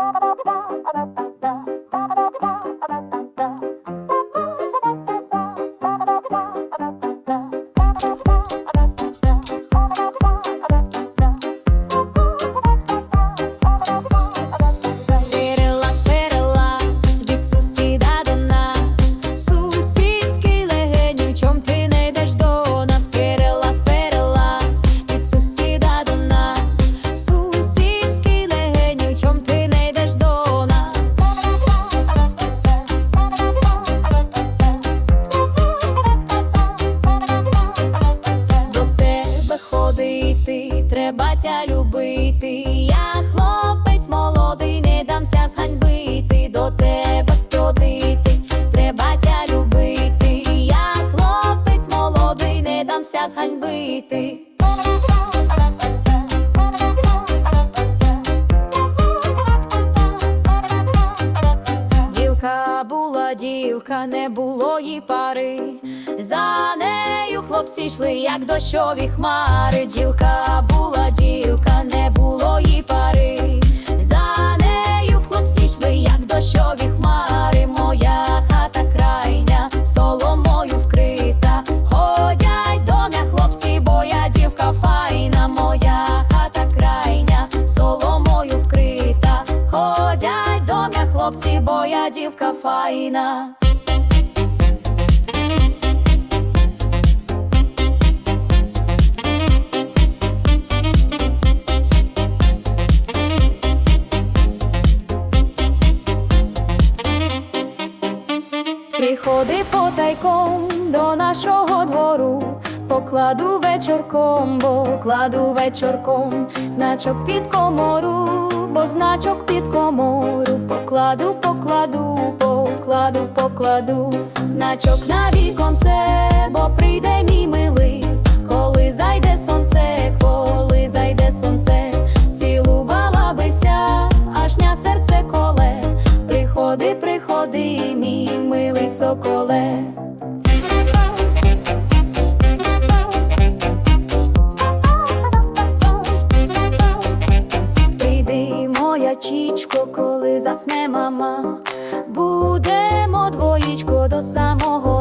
あっあった! Треба любити. Я хлопець молодий, не дамся зганьбити. До тебе ходити, треба тя любити. Я хлопець молодий, не дамся зганьбити. Дівка була дівка, не було їй пари. За нею хлопці йшли, як дощові хмари. Дівка була дівка, не було їй пари. За нею хлопці йшли, як дощові хмари. Моя хата крайня, соломою вкрита. Ходять домя хлопці, бо я дівка файна. Моя хата крайня, соломою вкрита. Ходять домя хлопці, бо я дівка файна. Приходи потайком до нашого двору, покладу вечорком, бо кладу вечорком, значок під комору, бо значок під комору, покладу, покладу, покладу, покладу, значок на віконце, Приходи, мій милий соколе. Прийди, моя чічко, коли засне мама. Будемо двоїчко до самого